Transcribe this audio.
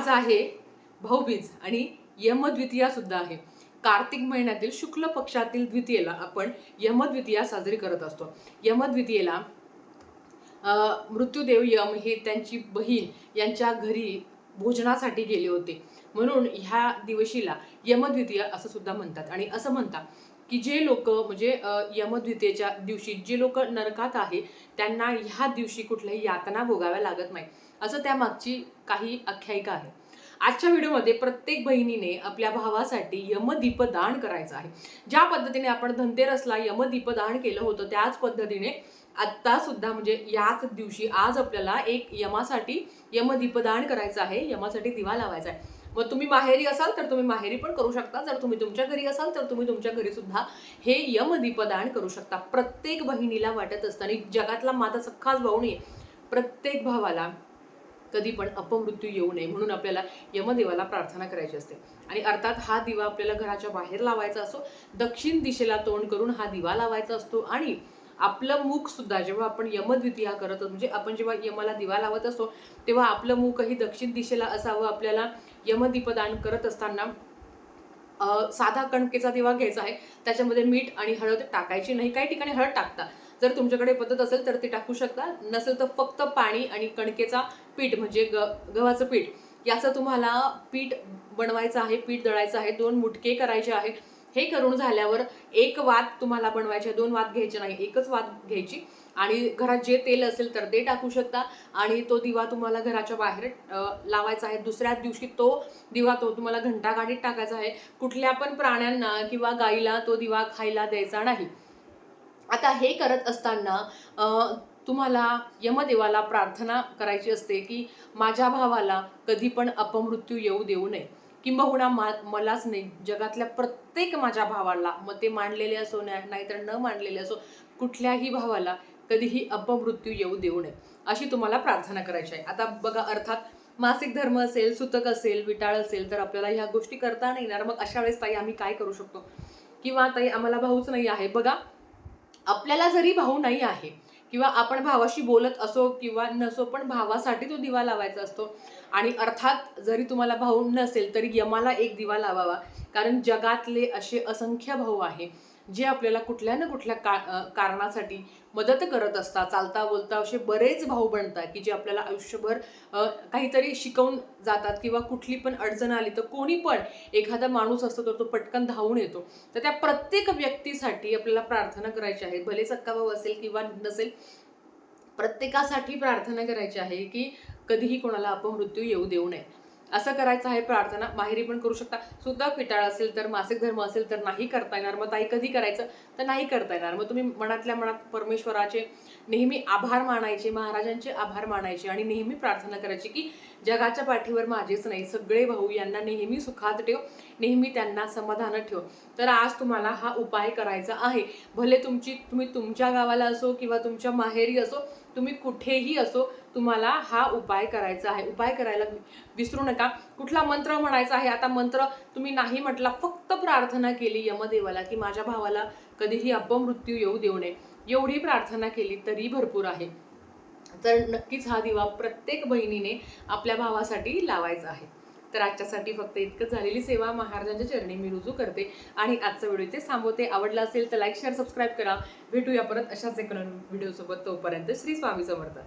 आज आहे भाऊबीज आणि यमद्वितीया सुद्धा आहे. कार्तिक महिन्यातील शुक्ल पक्षातील द्वितीयेला आपण यमद्वितीया साजरी करत असतो. यमद्वितीयेला अं, मृत्यूदेव यम हे त्यांची बहीण यांच्या घरी भोजनासाठी गेले होते. म्हणून ह्या दिवशीला यमद्वितीय असं सुद्धा म्हणतात आणि असं म्हणतात. की जे लोक म्हणजे यमद्वितीयेच्या दिवशी जे लोक नरकात आहे त्यांना ह्या दिवशी कुठल्याही यातना भोगाव्या लागत नाही असं त्यामागची काही आख्यायिका आहे. आजच्या व्हिडिओमध्ये प्रत्येक बहिणीने आपल्या भावासाठी यमदीपदान करायचं आहे. ज्या पद्धतीने आपण धनतेरसला यमदीपदान केलं होतं त्याच पद्धतीने आत्ता सुद्धा म्हणजे याच दिवशी आज आपल्याला एक यमासाठी यमदीपदान करायचं आहे यमासाठी दिवा लावायचा आहे. मग तुम्ही माहेरी असाल तर तुम्ही माहेरी पण करू शकता. जर तुम्ही तुमच्या घरी असाल तर तुम्ही तुमच्या घरी सुद्धा हे यमदीपदान करू शकता. प्रत्येक बहिणीला वाटत असताना जगातला माझा सख्खाच भाऊ नाही प्रत्येक भावाला कधी पण अपमृत्यू येऊ नये म्हणून आपल्याला यमदेवाला प्रार्थना करायची असते. आणि अर्थात हा दिवा आपल्याला घराच्या बाहेर लावायचा असतो दक्षिण दिशेला तोंड करून हा दिवा लावायचा असतो आणि आपलं मुख सुद्धा जेव्हा आपण यमद्वितीया करत असतो म्हणजे आपण जेव्हा यमाला दिवा लावत असतो तेव्हा आपलं मुखही दक्षिण दिशेला असावं आपल्याला यमदीपदान करत असताना साधा कणकेचा दिवा घ्यायचा आहे. त्याच्यामध्ये मीठ आणि हळद टाकायची नाही. काही ठिकाणी हळद टाकता. जर तुमच्याकडे पद्धत असेल तर ती टाकू शकता. नसेल तर फक्त पाणी आणि कणकेचा पीठ म्हणजे ग गव्हाचं पीठ. याचं तुम्हाला पीठ बनवायचं आहे पीठ दळायचं आहे. दोन मुटके करायचे आहे हे करून झाल्यावर एक वात तुम्हाला बनवायचे दोन वात घ्यायचे नाही एकच वात घ्यायची. आणि घरात जे तेल असेल तर ते टाकू शकता. आणि तो दिवा तुम्हाला घराच्या बाहेर लावायचा आहे. दुसऱ्या दिवशी तो दिवा तो तुम्हाला घंटा गाडीत टाकायचा आहे. कुठल्या पण प्राण्यांना किंवा गाईला तो दिवा खायला द्यायचा नाही. आता हे करत असताना तुम्हाला यमदेवाला प्रार्थना करायची असते की माझ्या भावाला कधी पण अपमृत्यू येऊ देऊ नये. किंबहुना मा मलाच नाही. जगातल्या प्रत्येक माझ्या भावाला मग ते मांडलेले असो नाहीतर न मांडलेले असो कुठल्याही भावाला कधीही अपमृत्यू येऊ देऊ नये. अशी तुम्हाला प्रार्थना करायची आहे. आता बघा अर्थात मासिक धर्म असेल सुतक असेल विटाळ असेल तर आपल्याला ह्या गोष्टी करता नाही येणार. मग अशा वेळेस ताई आम्ही काय करू शकतो? किंवा ताई आम्हाला भाऊच नाही आहे. बघा आपल्याला जरी भाऊ नाही आहे किंवा आपण भावाशी बोलत असो किंवा नसो पण भावासाठी तो दिवा लावायचा असतो. आणि अर्थात जरी तुम्हाला भाऊ नसेल तरी यमाला एक दिवा लावावा. कारण जगातले असे असंख्य भाऊ आहे. जे आपल्याला कुठल्या ना कुठल्या का कारणासाठी मदत करत असतात चालता बोलता असे बरेच भाऊ बनतात की जे आपल्याला आयुष्यभर काहीतरी शिकवून जातात किंवा कुठली पण अडचण आली तर कोणी पण एखादा माणूस असतो तर तो पटकन धावून येतो. तर त्या प्रत्येक व्यक्तीसाठी आपल्याला प्रार्थना करायची आहे. भले सक्का भाऊ असेल किंवा नसेल प्रत्येकासाठी प्रार्थना करायची आहे की कधीही कोणाला अपमृत्यू येऊ देऊ नये. असं करायचं आहे प्रार्थना माहेरी पण करू शकता. सुद्धा पिटाळ असेल तर मासिक धर्म असेल तर नाही करता येणार. मग ताई कधी करायचं? तर नाही करता येणार. मग तुम्ही मनातल्या मनात परमेश्वराचे नेहमी आभार मानायचे महाराजांचे आभार मानायचे आणि नेहमी प्रार्थना करायची की जगाच्या पाठीवर माझेच नाही सगळे भाऊ यांना नेहमी सुखात ठेव नेहमी त्यांना समाधान ठेव. तर आज तुम्हाला हा उपाय करायचा आहे. भले तुमची तुम्ही तुमच्या गावाला असो किंवा तुमच्या माहेरी असो तुम्ही कुठेही असो तुम्हाला हा उपाय करायचा आहे. उपाय करायला विसरू नका. कुठला मंत्र म्हणायचा आहे आता मंत्र तुम्ही नाही म्हटला फक्त प्रार्थना केली यमदेवाला की माझ्या भावाला कधीही अपमृत्यू येऊ देऊ नये. एवढी प्रार्थना केली तरी भरपूर आहे. तर नक्कीच हा दिवा प्रत्येक बहिणीने आपल्या भावासाठी लावायचा आहे. तर आजच्यासाठी फक्त इतकंच झालेली सेवा. महाराजांच्या चरणी मी रुजू करते आणि आजचा व्हिडिओ इथे थांबवते. आवडला असेल तर लाईक शेअर सबस्क्राईब करा. भेटूया परत अशाच एक व्हिडिओसोबत तोपर्यंत श्री स्वामी समर्थ.